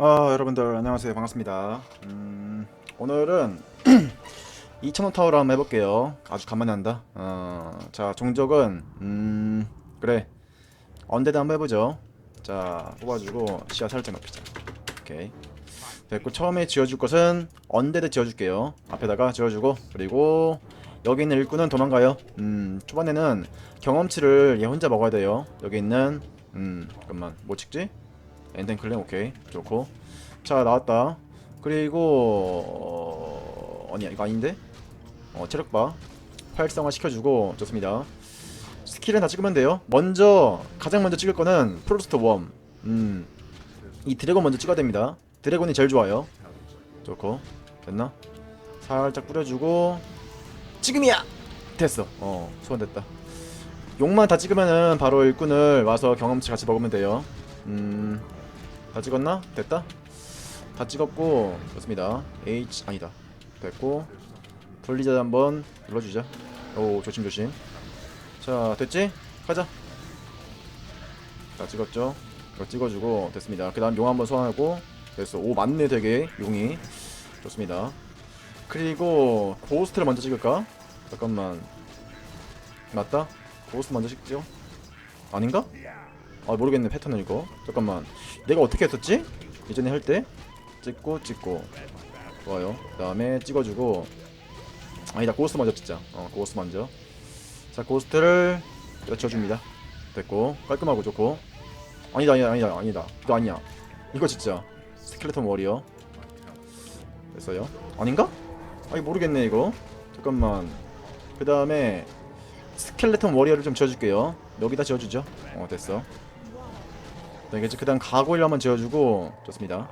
아 여러분들 안녕하세요. 반갑습니다. 음, 오늘은 2,000원 타워를 한번 해볼게요. 아주 간만에 한다. 어, 자 종족은 음, 그래. 언데드 한번 해보죠. 자 뽑아주고 시야 살짝 높이자. 오케이. 됐고 처음에 지어줄 것은 언데드 지어줄게요. 앞에다가 지어주고 그리고 여기 있는 일꾼은 도망가요. 음 초반에는 경험치를 얘 혼자 먹어야 돼요. 여기 있는 음 잠깐만 뭐 찍지? 엔덴클랜 오케이. 좋고. 자 나왔다. 그리고 어... 아니야 이거 아닌데? 어 체력바. 활성화 시켜주고. 좋습니다. 스킬은 다 찍으면 돼요. 먼저 가장 먼저 찍을 거는 프로스트 웜. 음 이 드래곤 먼저 찍어야 됩니다. 드래곤이 제일 좋아요. 좋고. 됐나? 살짝 뿌려주고. 지금이야! 됐어. 어 소환됐다. 용만 다 찍으면은 바로 일꾼을 와서 경험치 같이 먹으면 돼요. 음 다 찍었나? 됐다? 다 찍었고 좋습니다 H 아니다 됐고 블리자드 한번 눌러주자 오 조심조심 자 됐지? 가자 다 찍었죠? 이거 찍어주고 됐습니다 그 다음 용 한번 소환하고 됐어 오 맞네 되게 용이 좋습니다 그리고 고스트를 먼저 찍을까? 잠깐만 맞다? 고스트 먼저 찍죠? 아닌가? 아 모르겠네 패턴은 이거. 잠깐만. 내가 어떻게 했었지? 예전에 할 때? 찍고 찍고. 좋아요. 그 다음에 찍어주고. 아니다 고스트 먼저 찍자. 어 고스트 먼저. 자 고스트를 여기다 지어줍니다. 됐고. 깔끔하고 좋고. 아니다 아니다 아니다 아니다. 이거 아니야. 이거 진짜. 스켈레톤 워리어. 됐어요. 아닌가? 아니 모르겠네 이거. 잠깐만. 그 다음에 스켈레톤 워리어를 좀 지어줄게요. 여기다 지어주죠. 어 됐어 되겠지 그 다음 가고일 한번 지어주고 좋습니다.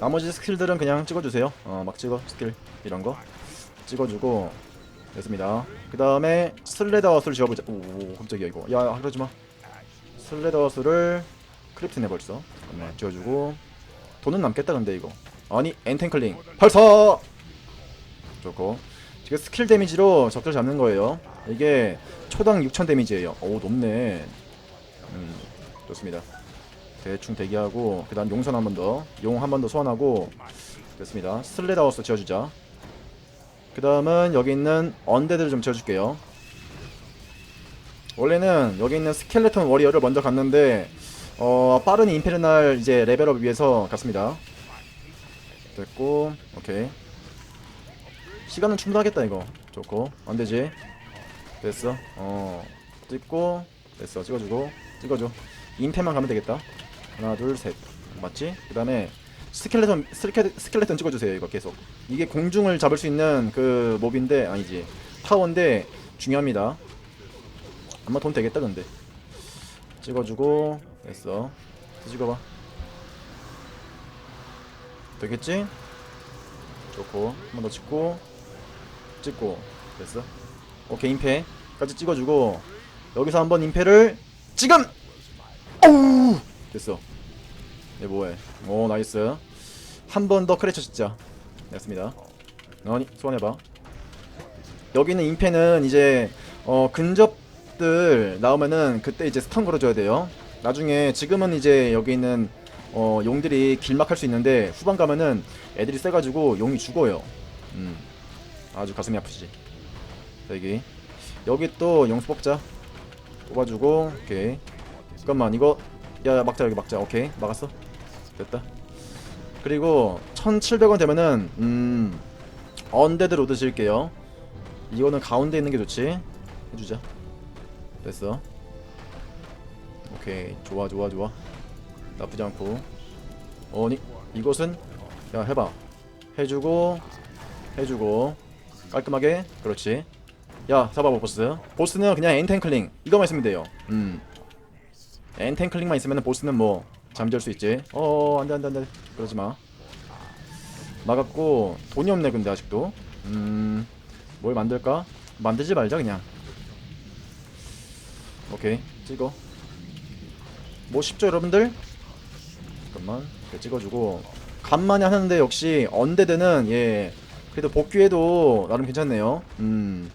나머지 스킬들은 그냥 찍어주세요. 어 막 찍어 스킬 이런 거. 찍어주고 됐습니다. 그 다음에 슬레더스를 지어보자. 오 깜짝이야 이거. 야 그러지 마. 슬레더스를 크립트네 벌써. 잠깐만 지어주고. 돈은 남겠다 근데 이거. 아니 엔텐클링. 발사 좋고. 지금 스킬 데미지로 적들 잡는 거예요. 이게 초당 6000 데미지예요. 오 높네. 음 좋습니다. 대충 대기하고 그 다음 용선 한 번 더 용 한 번 더 소환하고 됐습니다. 슬레다우스 지어주자. 그 다음은 여기 있는 언데드를 좀 지어줄게요. 원래는 여기 있는 스켈레톤 워리어를 먼저 갔는데 어 빠른 인페르날 이제 레벨업 위해서 갔습니다. 됐고 오케이. 시간은 충분하겠다 이거. 좋고 안되지. 됐어. 어 찍고 됐어. 찍어주고 찍어줘 인페만 가면 되겠다. 하나 둘 셋. 맞지? 그 다음에 스켈레톤 스켈, 스켈레톤 찍어주세요 이거 계속. 이게 공중을 잡을 수 있는 그 몹인데 아니지. 타워인데 중요합니다. 아마 돈 되겠다 근데. 찍어주고 됐어. 찍어봐. 되겠지? 좋고. 한 번 더 찍고. 찍고. 됐어. 오케이 임페까지 찍어주고 여기서 한번 임페를 지금 됐어. 네 뭐해? 오 나이스. 한 번 더 크래처 진짜. 됐습니다. 아니 소환해봐. 여기는 임페는 이제 어 근접들 나오면은 그때 이제 스턴 걸어줘야 돼요. 나중에 지금은 이제 여기 있는 어 용들이 길막할 수 있는데 후반 가면은 애들이 세가지고 용이 죽어요. 음. 아주 가슴이 아프지. 자 여기. 여기 또 용수 뽑자. 뽑아주고 오케이. 잠깐만 이거 야, 야 막자 여기 막자. 오케이. 막았어. 됐다. 그리고 1700원 되면은 음 언데드 로드 지을게요. 이거는 가운데 있는 게 좋지. 해주자. 됐어. 오케이. 좋아 좋아 좋아. 나쁘지 않고. 어니 이것은? 야 해봐. 해주고 해주고. 깔끔하게. 그렇지. 야 잡아봐 보스. 보스는 그냥 엔텐클링. 이거만 있으면 돼요. 음 엔텐클링만 있으면 보스는 뭐 잠들 수 있지. 어 안돼 안돼 안돼. 그러지마. 막았고 돈이 없네 근데 아직도. 음 뭘 만들까? 만들지 말자 그냥. 오케이 찍어. 뭐 쉽죠 여러분들? 잠깐만 이렇게 찍어주고. 간만에 하는데 역시 언데드는 예 그래도 복귀해도 나름 괜찮네요. 음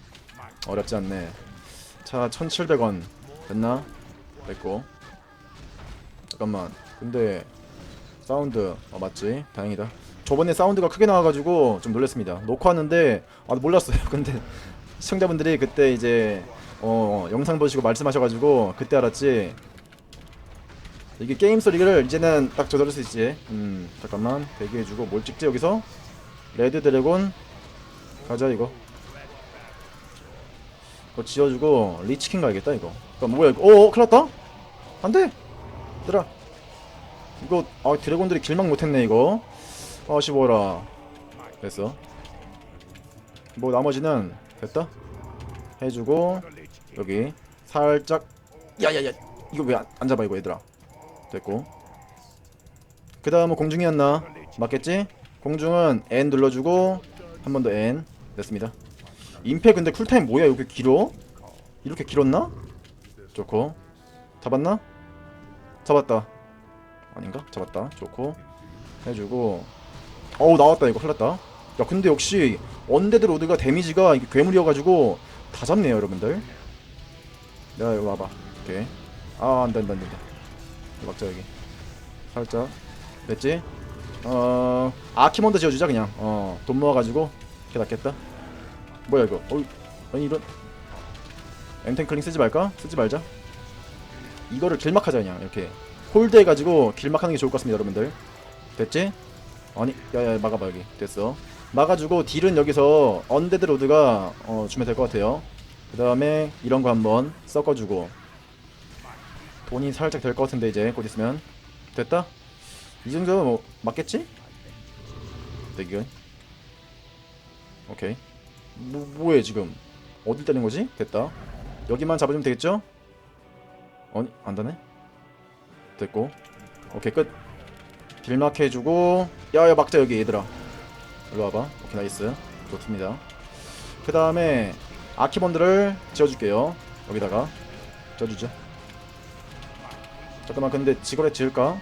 어렵지 않네. 자 1700원. 됐나? 됐고 잠깐만. 근데 사운드 어 맞지? 다행이다. 저번에 사운드가 크게 나와가지고 좀 놀랐습니다. 놓고 왔는데 아 몰랐어요. 근데 시청자분들이 그때 이제 어 영상 보시고 말씀하셔가지고 그때 알았지? 이게 게임 소리를 이제는 딱 조절할 수 있지. 음 잠깐만. 대기해주고 뭘 찍지 여기서? 레드 드래곤. 가자 이거. 이거 지어주고 리치킨 가야겠다 이거. 그럼 뭐야 이거? 어어 큰일 났다. 안돼 얘들아 이거 아 드래곤들이 길막 못했네 이거. 아쉬워라. 됐어. 뭐 나머지는 됐다? 해주고 여기. 살짝. 야야야. 이거 왜 안 잡아 이거 얘들아? 됐고. 그 다음은 공중이었나? 맞겠지? 공중은 N 눌러주고 한 번 더 N. 됐습니다. 임페 근데 쿨타임 뭐야? 이렇게 길어? 이렇게 길었나? 좋고. 잡았나? 잡았다. 아닌가? 잡았다. 좋고. 해주고. 어우 나왔다. 이거 흘렀다. 야 근데 역시 언데드 로드가 데미지가 괴물이어가지고 다 잡네요 여러분들. 내가 이거 와봐. 오케이 아 안돼 안돼 안돼. 막자 여기. 살짝. 됐지? 어 아키몬드 지어주자 그냥. 어 돈 모아가지고. 이렇게 낫겠다. 뭐야 이거? 어이 아니 이런. 엠탱클링 쓰지 말까? 쓰지 말자 이거를 길막하자 그냥. 이렇게. 홀드 해가지고 길막하는 게 좋을 것 같습니다 여러분들. 됐지? 아니 야야 막아봐 여기. 됐어. 막아주고 딜은 여기서 언데드 로드가 어, 주면 될 것 같아요. 그 다음에 이런 거 한번 섞어주고. 돈이 살짝 될 것 같은데 이제 곧 있으면. 됐다? 이 정도면 뭐 맞겠지? 대기가 오케이. 뭐, 뭐해 지금? 어딜 때린 거지? 됐다. 여기만 잡아주면 되겠죠? 아니 안다네? 됐고. 오케이 끝. 길막 해주고. 야야 막자 여기 얘들아. 일로 와봐. 오케이 나이스. 좋습니다. 그 다음에 아키본드를 지어줄게요. 여기다가. 지어주죠 잠깐만 근데 지거래 지을까?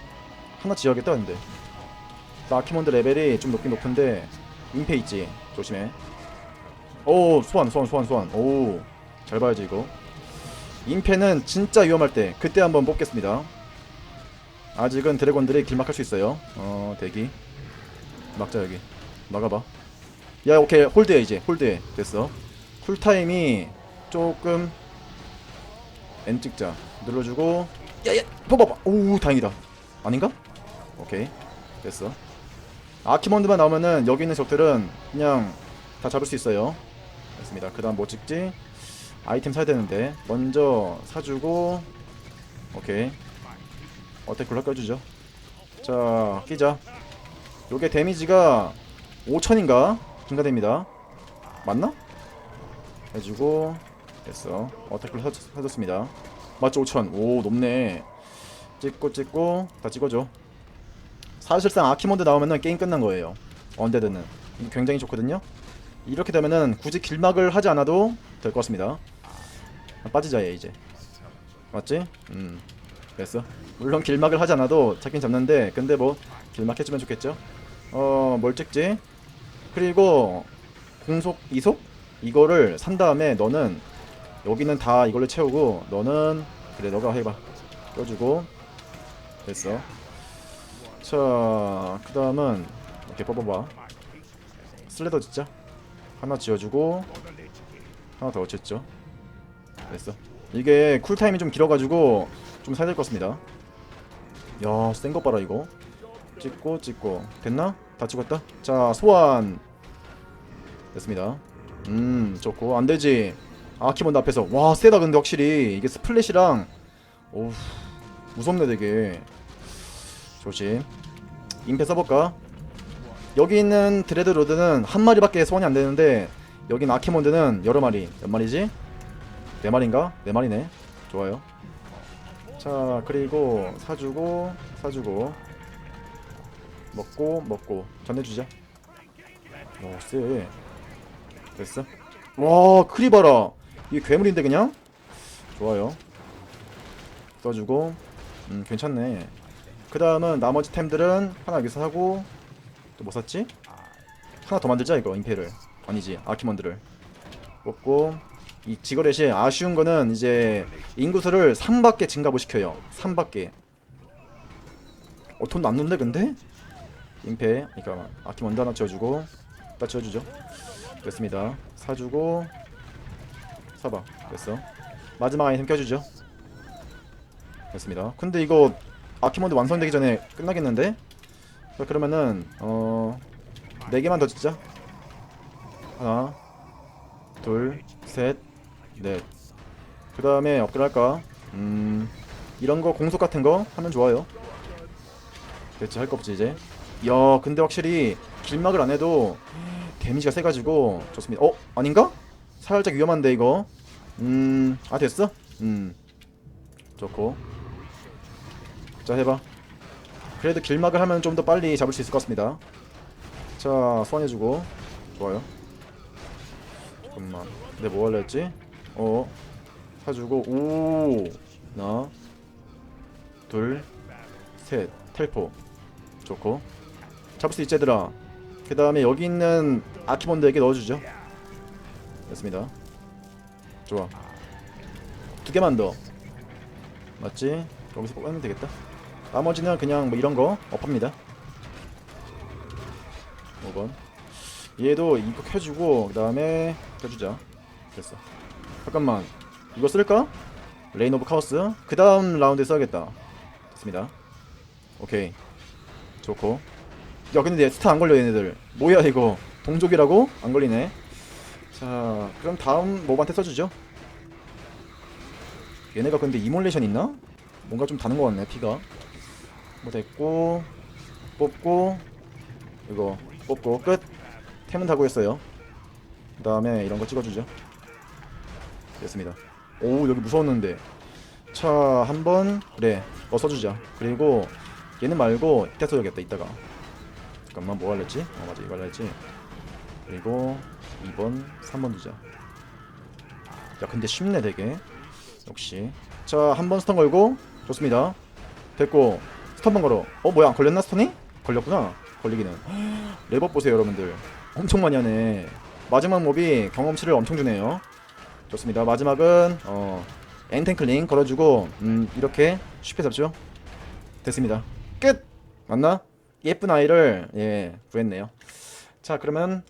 하나 지어야겠다 근데. 나 아키몬드 레벨이 좀 높긴 높은데 임페 있지? 조심해. 오 소환 소환 소환 소환. 오잘 봐야지 이거 임페는 진짜 위험할 때 그때 한번 뽑겠습니다. 아직은 드래곤들이 길막할 수 있어요. 어 대기. 막자 여기. 막아봐. 야 오케이. 홀드해 이제. 홀드해. 됐어. 쿨타임이 조금 N 찍자. 눌러주고. 야야 뽑아봐. 오 다행이다. 아닌가? 오케이. 됐어. 아키몬드만 나오면은 여기 있는 적들은 그냥 다 잡을 수 있어요. 됐습니다. 그 다음 뭐 찍지? 아이템 사야 되는데. 먼저 사주고 오케이. 어택 굴러 껴주죠. 자 끼자. 요게 데미지가 5000인가? 증가됩니다. 맞나? 해주고 됐어. 어택 굴러 사줬습니다. 맞죠 5000오 높네. 찍고 찍고 다 찍어줘. 사실상 아키몬드 나오면은 게임 끝난 거예요. 언데드는. 굉장히 좋거든요. 이렇게 되면은 굳이 길막을 하지 않아도 될 것 같습니다 빠지자 얘 이제. 맞지? 음. 됐어. 물론 길막을 하지 않아도 잡긴 잡는데 근데 뭐 길막 해주면 좋겠죠. 어 뭘 찍지? 그리고 공속 이속? 이거를 산 다음에 너는 여기는 다 이걸로 채우고 너는 그래 너가 해봐. 껴주고. 됐어. 자 그 다음은 이렇게 뽑아봐. 슬레더 짓자. 하나 지어주고 하나 더 짓죠 됐어. 이게 쿨타임이 좀 길어가지고 좀 사야 될 것 같습니다. 야센 거 봐라 이거. 찍고 찍고. 됐나? 다 찍었다? 자 소환. 됐습니다. 음 좋고. 안되지. 아키몬드 앞에서. 와 세다 근데 확실히. 이게 스플래시랑 오우 무섭네 되게. 조심. 임페 써볼까? 여기 있는 드레드 로드는 한 마리밖에 소환이 안 되는데 여긴 아키몬드는 여러 마리. 몇 마리지? 네 마리인가? 네 마리네. 좋아요. 자 그리고 사주고 사주고. 먹고 먹고. 전해주자. 오 쎄. 됐어? 와 크리 봐라. 이게 괴물인데 그냥? 좋아요. 써주고. 음 괜찮네. 그 다음은 나머지 템들은 하나 여기서 하고. 또 뭐 샀지? 하나 더 만들자 이거 임페를 아니지 아키몬드를. 먹고 이 지거렛이 아쉬운 거는 이제 인구수를 3밖에 증가 못 시켜요. 3밖에. 어, 돈 남는데 근데? 임페 그러니까 아키 먼저 하나 지어주고 딱 지어주죠. 됐습니다. 사주고 사봐. 됐어. 마지막 아이템 껴주죠. 됐습니다. 근데 이거 아키몬드 완성되기 전에 끝나겠는데? 자 그러면은 어... 4개만 더 짓자. 하나 둘셋 넷그 다음에 업글 할까? 음... 이런 거 공속 같은 거 하면 좋아요 됐지 할거 없지 이제 야 근데 확실히 길막을 안 해도 데미지가 세가지고 좋습니다 어? 아닌가? 살짝 위험한데 이거 음 아 됐어? 음 좋고 자 해봐 그래도 길막을 하면 좀 더 빨리 잡을 수 있을 것 같습니다 자 소환해주고 좋아요 잠깐만 근데 뭐 할래 했지? 어 사주고 오 하나 둘셋 텔포. 좋고. 잡을 수 있지 얘들아. 그 다음에 여기 있는 아키몬드에게 넣어주죠. 됐습니다. 좋아. 두 개만 더. 맞지? 여기서 뽑으면 되겠다. 나머지는 그냥 뭐 이런 거 업합니다. 5번. 얘도 이거 켜주고 그 다음에 켜주자. 됐어 잠깐만. 이거 쓸까? 레인 오브 카오스? 그 다음 라운드에 써야겠다. 됐습니다. 오케이. 좋고. 야 근데 얘 스타 안 걸려 얘네들. 뭐야 이거. 동족이라고? 안 걸리네. 자 그럼 다음 몹한테 써주죠. 얘네가 근데 이몰레이션 있나? 뭔가 좀 다른 것 같네 피가. 뭐 됐고 뽑고 이거 뽑고 끝. 템은 다고 했어요. 그 다음에 이런 거 찍어주죠 됐습니다. 오 여기 무서웠는데. 자 한번 그래 너 써주자. 그리고 얘는 말고 이따 써야겠다 이따가. 잠깐만 뭐 할랬지? 어 맞아 이거 할랬지. 그리고 2번 3번 두자. 야 근데 쉽네 되게. 역시. 자 한 번 스턴 걸고. 좋습니다. 됐고 스턴만 걸어. 어 뭐야 걸렸나 스턴이? 걸렸구나. 걸리기는. 레버 보세요 여러분들. 엄청 많이 하네. 마지막 몹이 경험치를 엄청 주네요 좋습니다. 마지막은 어 엔텐클링 걸어주고 음 이렇게 쉽게 잡죠? 됐습니다. 끝! 맞나? 예쁜 아이를 예 구했네요. 자 그러면